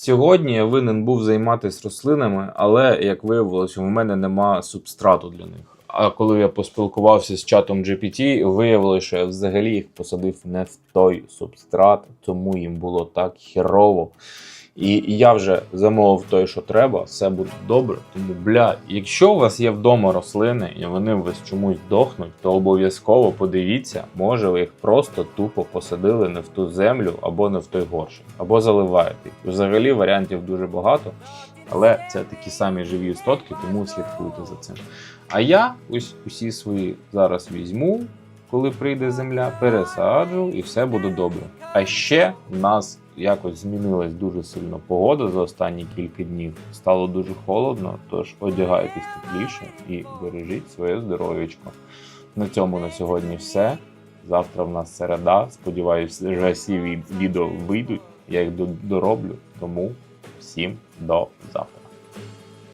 Сьогодні я винен був займатися рослинами, але як виявилось, у мене нема субстрату для них. А коли я поспілкувався з чатом GPT, виявилося, що я взагалі їх посадив не в той субстрат, тому їм було так херово. І я вже замовив той, що треба, все буде добре. Тому, бля, якщо у вас є вдома рослини і вони у вас чомусь дохнуть, то обов'язково подивіться, може ви їх просто тупо посадили не в ту землю або не в той горщик, або заливаєте. Взагалі варіантів дуже багато, але це такі самі живі істотки, тому слідкуйте за цим. А я ось усі свої зараз візьму, коли прийде земля, пересаджу і все буде добре. А ще в нас якось змінилась дуже сильно погода за останні кілька днів. Стало дуже холодно, тож одягайтесь тепліше і бережіть своє здоров'ячко. На цьому на сьогодні все. Завтра в нас середа. Сподіваюсь, вже всі від- відео вийдуть. Я їх до- дороблю. Тому всім до завтра.